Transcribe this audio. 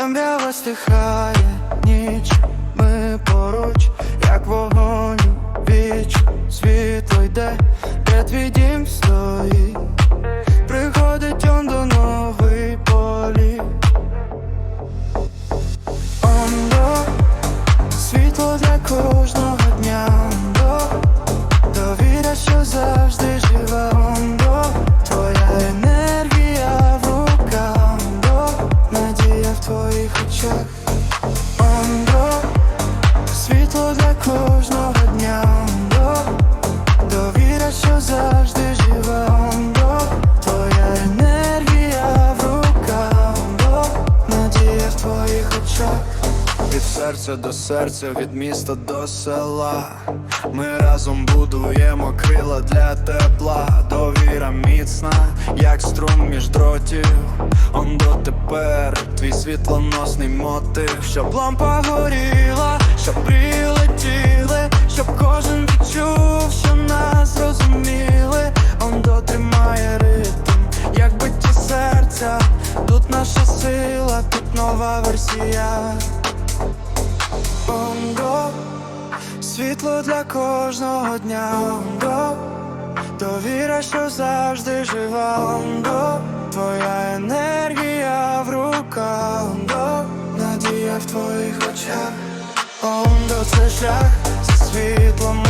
Темрява стихає, ніч, ми поруч, як вогонь, віч, світло йде, де твій дім стоїть, твоїх очах, ондо, світло для кожного дня, ондо, довіра, що завжди жива, ондо, твоя енергія в руках, ондо, надія в твоїх очах. Від серця до серця, від міста до села. Ми разом будуємо крила для тепла. Довіра міцна, як струм між дротів. Он до тепер твій світлоносний мотив, щоб лампа горіла, щоб прилетіли, щоб кожен відчув, що нас зрозуміли. Он дотримає ритм, як биття серця. Тут наша сила, тут нова версія. Світло для кожного дня. До довіра, що завжди жива. До твоя енергія в руках. До надія в твоїх очах. Ондо це шлях за світлом